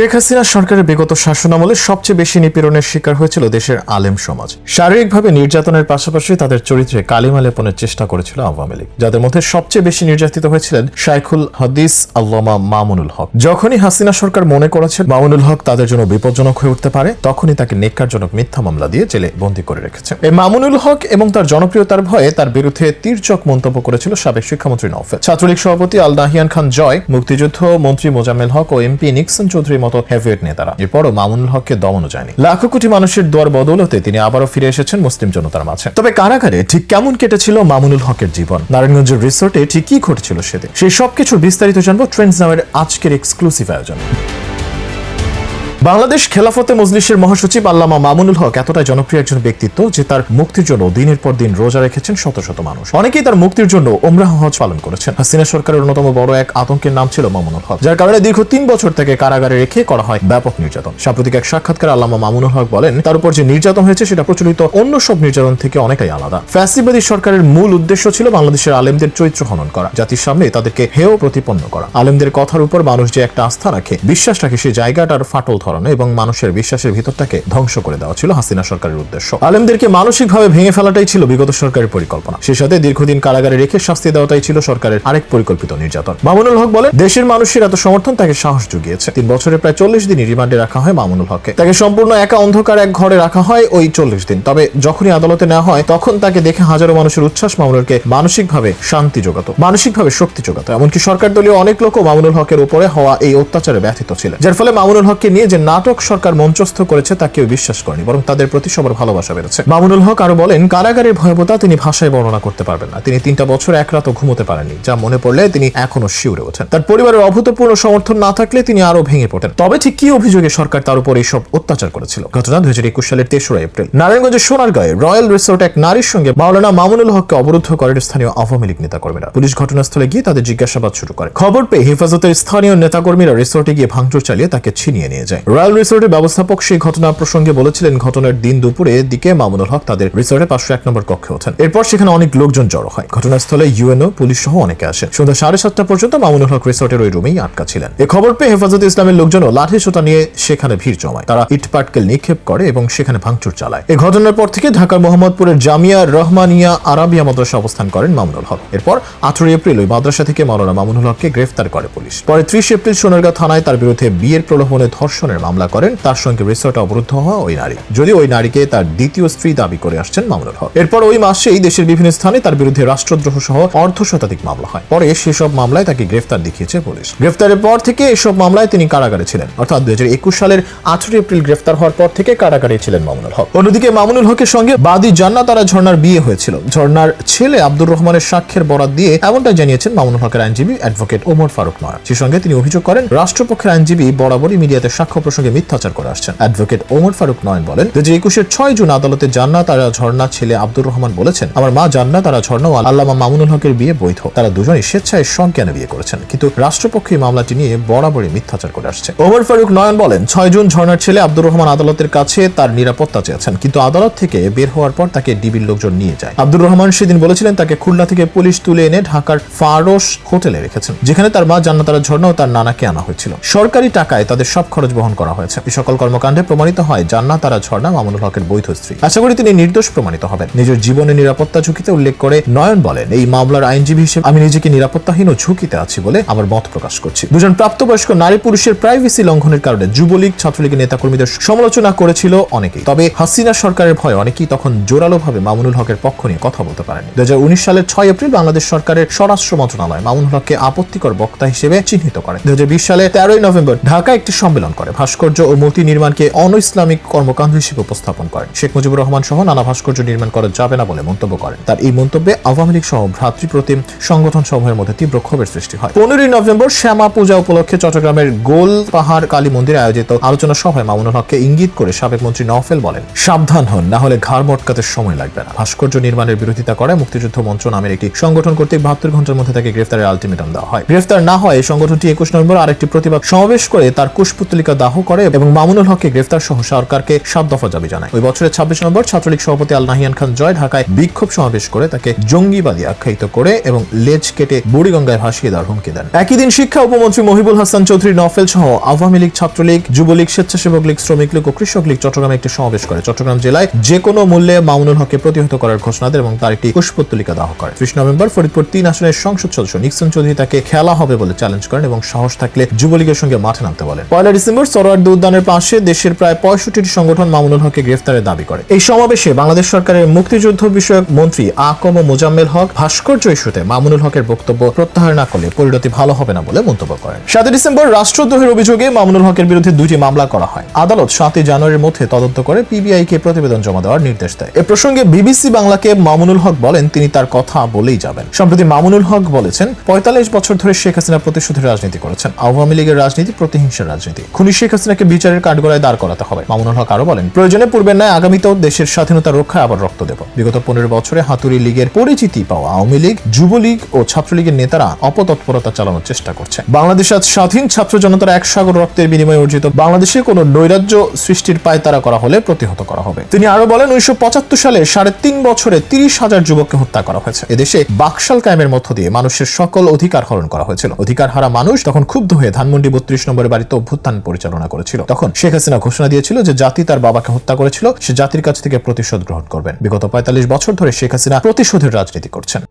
শেখ হাসিনা সরকারের বিগত শাসনামলে সবচেয়ে বেশি নিপীড়নের শিকার হয়েছিল দেশের আলেম সমাজ। শারীরিকভাবে নির্যাতনের পাশাপাশি তাদের চরিত্রে কালিমা লেপনের চেষ্টা করেছিল আওয়ামী লীগ, যাদের মধ্যে সবচেয়ে বেশি নির্যাতিত হয়েছিলেন শাইখুল হাদিস আল্লামা মামুনুল হক। যখনই হাসিনা সরকার মনে করেছে মামুনুল হক তাদের জন্য বিপজ্জনক হয়ে উঠতে পারে, তখনই তাকে নেককারজনক মিথ্যা মামলা দিয়ে জেলে বন্দী করে রেখেছে। এই মামুনুল হক এবং তার জনপ্রিয়তার ভয়ে তার বিরুদ্ধে তীর্যক মন্তব্য করেছিল সাবেক শিক্ষামন্ত্রী নওফেল। ছাত্রলীগ সভাপতি আল নাহিয়ান খান জয়, মুক্তিযুদ্ধ মন্ত্রী মোজামেল হক ও এমপি নিক্সন চৌধুরীর মতো হেভিয়েট নেতারা এরপরও মামুনুল হককে দমনও যায়নি। লাখো কোটি মানুষের দোয়ার বদৌলতে তিনি আবারও ফিরে এসেছেন মুসলিম জনতার মাঝে। তবে কারাগারে ঠিক কেমন কেটেছিল মামুনুল হকের জীবন? নারায়ণগঞ্জের রিসোর্টে ঠিক কি ঘটেছিল সেদিন? সেই সবকিছু বিস্তারিত জানব ট্রেন্ডস নামের আজকের এক্সক্লুসিভ আয়োজন। বাংলাদেশ খেলাফতে মজলিসের মহাসচিব আল্লামা মামুনুল হক এতটাই জনপ্রিয় একজন ব্যক্তিত্ব যে তার মুক্তির জন্য দিনের পর দিন রোজা রেখেছেন শত শত মানুষ। অনেকেই তার মুক্তির জন্য ওমরাহ হজ পালন করেছেন। হাসিনা সরকারের অন্যতম বড় এক আতঙ্কের নাম ছিল মামুনুল হক, যার কারণে দীর্ঘ তিন বছর থেকে কারাগারে রেখে করা হয় ব্যাপক নির্যাতন। সাম্প্রতিক এক সাক্ষাৎকার আল্লামা মামুনুল হক বলেন, তার উপর যে নির্যাতন হয়েছে সেটা প্রচলিত অন্য সব নির্যাতন থেকে অনেকটাই আলাদা। ফ্যাসিবাদী সরকারের মূল উদ্দেশ্য ছিল বাংলাদেশের আলেমদের চরিত্র হনন করা, জাতির সামনে তাদেরকে হেয় প্রতিপন্ন করা। আলেমদের কথার উপর মানুষ যে একটা আস্থা রাখে, বিশ্বাস রাখে সেই জায়গাটার ফাটল ধরানো এবং মানুষের বিশ্বাসের ভিতরটাকে ধ্বংস করে দেওয়া ছিল হাসিনা সরকারের উদ্দেশ্য। আলেমদেরকে মানসিকভাবে ভেঙে ফেলাটাই ছিল বিগত সরকারের পরিকল্পনা। সেই সাথে দীর্ঘদিন কারাগারে রেখে শাস্তি দেওয়াটাই ছিল সরকারের আরেক পরিকল্পিত নির্যাতন। মামুনুল হক বলে দেশের মানুষের এত সমর্থন তাকে সাহস জুগিয়েছে। তিন বছরে প্রায় চল্লিশ দিনই রিমান্ডে রাখা হয় মামুনুল হককে। তাকে সম্পূর্ণ একা অন্ধকার এক ঘরে রাখা হয় ওই চল্লিশ দিন। তবে যখনই আদালতে নেওয়া হয়, তখন তাকে দেখে হাজারো মানুষের উচ্ছ্বাস মামুনুলকে মানসিকভাবে শান্তি যোগাত মানসিকভাবে শক্তি যোগাত এমনকি সরকার দলীয় অনেক লোকও মামুনুল হকের উপরে হওয়া এই অত্যাচারে ব্যথিত ছিলেন, যার ফলে মামুনুল হককে নিয়ে নাটক সরকার মঞ্চস্থ করেছে তা কেউ বিশ্বাস করেনি, বরং তাদের প্রতি সবার ভালোবাসা বেড়েছে। মামুনুল হক আরও বলেন, কারাগারের ভয়াবতা তিনি ভাষায় বর্ণনা করতে পারবেন না। তিনি তিনটা বছর এক রাতও ঘুমোতে পারেননি, যা মনে পড়লে তিনি এখনও শিউরে ওঠেন। তার পরিবারের অভূতপূর্ণ সমর্থন না থাকলে তিনি আরও ভেঙে পড়েন। তবে ঠিক কি অভিযোগে সরকার তার উপর এইসব অত্যাচার করেছিল? ঘটনা দুই হাজার একুশ সালের তেসরা এপ্রিল। নারায়ণগঞ্জের সোনারগাঁয়ে রয়্যাল রিসোর্ট এক নারীর সঙ্গে মাওলানা মামুনুল হককে অবরুদ্ধ করেন স্থানীয় আওয়ামী লীগ নেতা নেতাকর্মীরা। পুলিশ ঘটনাস্থলে গিয়ে তাদের জিজ্ঞাসাবাদ শুরু করে। খবর পেয়ে হেফাজতের স্থানীয় নেতাকর্মীরা রিসোর্টে গিয়ে ভাঙচুর চালিয়ে তাকে ছিনিয়ে নিয়ে যায়। রয়্যাল রিসোর্টের ব্যবস্থাপক সেই ঘটনা প্রসঙ্গে বলেছিলেন, ঘটনার দিন দুপুরে দিকে মামুনুল হক তাদের রিসোর্টে পাঁচশো এক নম্বর কক্ষে ওঠেন। এরপর সেখানে অনেক লোকজন জড়ো হয়। ঘটনাস্থলে ইউএনও, পুলিশ সহ অনেকে আসেন। সন্ধ্যা সাড়ে সাতটা পর্যন্ত মামুনুল হক রিসোর্টের ওই রুমেই আটকা ছিলেন। এ খবর পেয়ে হেফাজতে ইসলামের লোকজনও লাঠি সোটা নিয়ে সেখানে ভিড় জমায়। তারা ইটপাটকেল নিক্ষেপ করে এবং সেখানে ভাঙচুর চালায়। এ ঘটনার পর থেকে ঢাকার মোহাম্মদপুরের জামিয়া রহমানিয়া আরাবিয়া মাদ্রাসা অবস্থান করেন মামুনুল হক। এরপর আঠারোই এপ্রিল ওই মাদ্রাসা থেকে মাওলানা মামুনুল হককে গ্রেফতার করে পুলিশ। পরে ত্রিশ এপ্রিল সোনারগাঁ থানায় তার বিরুদ্ধে বিয়ের প্রলোভনে ধর্ষণের মামলা করেন তার সঙ্গে রিসোর্টে অবরুদ্ধ হওয়া ওই নারী। যদিও ওই নারীকে তার দ্বিতীয় স্ত্রী দাবি করে আসছেন মামুনুল হক। এরপর ওই মাসেই দেশের বিভিন্ন স্থানে তার বিরুদ্ধে রাষ্ট্রদ্রোহ সহ অর্ধ শতাধিক মামলা হয়। পরে সেসব মামলায় তাকে গ্রেফতার দেখিয়েছে পুলিশ। গ্রেফতারের পর থেকে এসব মামলায় তিনি কারাগারে ছিলেন। অর্থাৎ দুই সালের আঠারো এপ্রিল গ্রেফতার হওয়ার পর থেকে কারাগারে ছিলেন মামুনুল হক। অন্যদিকে মামুনুল হকের সঙ্গে বাদী জান্নাত তারা ঝর্ণার বিয়ে হয়েছিল। ঝর্ণার ছেলে আব্দুর রহমানের সাক্ষ্যের বরাত দিয়ে এমনটাই জানিয়েছেন মামুনুল হকের আইনজীবী অ্যাডভোকেট ওমর ফারুক নয় সে সঙ্গে তিনি অভিযোগ করেন, রাষ্ট্রপক্ষের আইনজীবী বরাবরই মিডিয়াতে সাক্ষ্য প্রসঙ্গে মিথ্যাচার করে আসছেন। অ্যাডভোকেট ওমর ফারুক নয়ন বলেন যে একুশের ছয় জুন আদালতে জান্নাত তারা ঝর্ণা ছেলে আব্দুর রহমান বলেছেন, আমার মা জান্নাত তারা ঝর্ণা ও আল্লামা মামুনুল হকের বিয়ে বৈধ। তারা দুজনই স্বেচ্ছায় সজ্ঞানে বিয়ে করেছেন। কিন্তু রাষ্ট্রপক্ষ মামলাটি নিয়ে বরাবরই মিথ্যাচার করে আসছে। ওমর ফারুক নয়ন বলেন, ছয় জুন ঝর্ণার ছেলে আব্দুর রহমান আদালতের কাছে তার নিরাপত্তা চেয়েছেন, কিন্তু আদালত থেকে বের হওয়ার পর তাকে ডিবির লোকজন নিয়ে যায়। আব্দুর রহমান সেদিন বলেছিলেন, তাকে খুলনা থেকে পুলিশ তুলে এনে ঢাকার ফারোস হোটেলে রেখেছেন, যেখানে তার মা জান্নাত জান্নাতারা ঝর্ণা ও তার নানাকে আনা হয়েছিল। সরকারি টাকায় তাদের সব খরচ বহন করা হয়েছে। এই সকল কর্মকাণ্ডে প্রমাণিত হয় জান্নাত তারা ঝর্ণা মামুনুল হকের বৈধ স্ত্রী। আশা করি তিনি নির্দোষ প্রমাণিত হবেন। নিজের জীবনের নিরাপত্তা ঝুঁকিতে উল্লেখ করে নয়ন বলেন, এই মামলার আইনজীবী হিসেবে আমি নিজেকে নিরাপত্তাহীন ও ঝুঁকিতে আছি বলে আমার মত প্রকাশ করছি। দুজন প্রাপ্তবয়স্ক নারী পুরুষের প্রাইভেসি লঙ্ঘনের কারণে যুবলীগ, ছাত্রলীগের নেতাকর্মীদের সমালোচনা করেছিল অনেকেই। তবে হাসিনা সরকারের ভয়ে অনেকেই তখন জোরালোভাবে মামুনুল হকের পক্ষ নিয়ে কথা বলতে পারেনি দু হাজার উনিশ সালের ছয় এপ্রিল বাংলাদেশ সরকারের স্বরাষ্ট্র মন্ত্রণালয় মামুনুল হককে আপত্তিকর বক্তা হিসেবে চিহ্নিত করে। দুই হাজার বিশ সালে তেরোই নভেম্বর ঢাকা একটি সম্মেলন করে। ভাস্কর্য ও মূর্তি নির্মাণকে অন ইসলামিক কর্মকাণ্ড হিসেবে উপস্থাপন করেন। শেখ মুজিবুর রহমান সহ নানা ভাস্কর্য নির্মাণ করা যাবে না বলে মন্তব্য করেন। তার এই মন্তব্যে আওয়ামী লীগ সহ ভ্রাতৃপ্রতিম সংগঠন সমূহের মধ্যে তীব্র ক্ষোভের সৃষ্টি হয়। পনেরোই নভেম্বর শ্যামা পূজা উপলক্ষে চট্টগ্রামের গোল পাহাড় কালী মন্দিরে আয়োজিত আলোচনা সভায় মামুনুল হককে ইঙ্গিত করে সাবেক মন্ত্রী নওফেল বলেন, সাবধান হন, না হলে ঘাড় মটকাতে সময় লাগবে না। ভাস্কর্য নির্মাণের বিরোধিতা করে মুক্তিযুদ্ধ মঞ্চ নামের একটি সংগঠন কর্তৃক বাহাত্তর ঘণ্টার মধ্যে তাকে গ্রেফতারের আলটিমেটাম দেওয়া হয়। গ্রেফতার না হয় সংগঠনটি একুশ নভেম্বর আরেকটি প্রতিবাদ সমাবেশ করে তার কুশপুতলিকা দাহ দাহ করে এবং মামুনুল হককে গ্রেফতার সহ সরকারকে সাত দফা দাবি জানায়। ওই বছরের ছাব্বিশ নম্বর ছাত্রলীগ সভাপতি আল নাহিয়ান খান জয় ঢাকায় বিক্ষোভ সমাবেশ করে তাকে জঙ্গিবাদী আখ্যায়িত করে এবং লেজ কেটে বুড়িগঙ্গায় ভাসিয়ে দেওয়ার হুমকি দেন। একই দিন শিক্ষা উপমন্ত্রী মহিবুল হাসান চৌধুরী নফেল সহ আওয়ামী লীগ, ছাত্রলীগ, যুবলীগ, স্বেচ্ছাসেবক লীগ, শ্রমিক লীগ ও কৃষক লীগ চট্টগ্রামে একটি সমাবেশ করে। চট্টগ্রাম জেলায় যে কোনো মূল্যে মামুনুল হককে প্রতিহত করার ঘোষণা দেয় এবং তার একটি পুষ্পত্তলিকা দাহ করে। ত্রিশ নভেম্বর ফরিদপুর তিন আসনের সংসদ সদস্য নিক্সন চৌধুরী তাকে খেলা হবে বলে চ্যালেঞ্জ করেন এবং সাহস থাকলে যুবলীগের সঙ্গে মাঠে নামতে বলেন। পয়লা ডিসেম্বর সরোয়ার্দী উদ্যানের পাশে দেশের প্রায় পঁয়ষট্টিটি সংগঠন মামুনুল হককে গ্রেফতারের দাবি করে। এই সমাবেশে বাংলাদেশ সরকারের মুক্তিযুদ্ধ বিষয়ক মন্ত্রী আকম মোজাম্মেল হক ভাস্কর্য ইস্যুতে মামুনুল হকের বক্তব্য প্রত্যাহার না করলে পরিণতি ভালো হবে না বলে মন্তব্য করেন। সাতই ডিসেম্বর রাষ্ট্রদ্রোহের অভিযোগে মামুনুল হকের বিরুদ্ধে দুইটি মামলা করা হয়। আদালত সাতই জানুয়ারির মধ্যে তদন্ত করে পিবিআই কে প্রতিবেদন জমা দেওয়ার নির্দেশ দেয়। এ প্রসঙ্গে বিবিসি বাংলাকে মামুনুল হক বলেন, তিনি তার কথা বলেই যাবেন। সম্প্রতি মামুনুল হক বলেছেন, পঁয়তাল্লিশ বছর ধরে শেখ হাসিনা প্রতিশোধের রাজনীতি করেছেন। আওয়ামী লীগের রাজনীতি, প্রতিহিংসার রাজনীতি। খুনি শেখ হাসিনাকে বিচারের কাঠগড়ায় দাঁড় করাতে হবে। মামুনুল হক আরও বলেন, প্রয়োজনে পূর্বের ন্যায় আগামীতেও দেশের স্বাধীনতা রক্ষায় আবার রক্ত দেব। বিগত পনেরো বছরে হাতুড়ি লীগের পরিচিতি পাওয়া আওয়ামী লীগ, যুবলীগ ও ছাত্রলীগের নেতারা অপতৎপরতা চালানোর চেষ্টা করছে। বাংলাদেশ আজ স্বাধীন ছাত্র জনতার এক সাগর রক্তের বিনিময়ে অর্জিত বাংলাদেশে কোনো নৈরাজ্য সৃষ্টির পায়তারা করা হলে প্রতিহত করা হবে। তিনি আরও বলেন, উনিশশো পঁচাত্তর সালে সাড়ে তিন বছরে তিরিশ হাজার যুবককে হত্যা করা হয়েছে। এদেশে বাকশাল কায়েমের মধ্য দিয়ে মানুষের সকল অধিকার হরণ করা হয়েছিল। অধিকার হারা মানুষ তখন ক্ষুব্ধ হয়ে ধানমন্ডি বত্রিশ নম্বরের বাড়িতে অভ্যুত্থান পরিচালনা করেছিল। তখন শেখ হাসিনা ঘোষণা দিয়েছিল যে জাতি তার বাবাকে হত্যা করেছিল, সে জাতির কাছ থেকে প্রতিশোধ গ্রহণ করবেন। বিগত পঁয়তাল্লিশ বছর ধরে শেখ হাসিনা প্রতিশোধের রাজনীতি করছেন।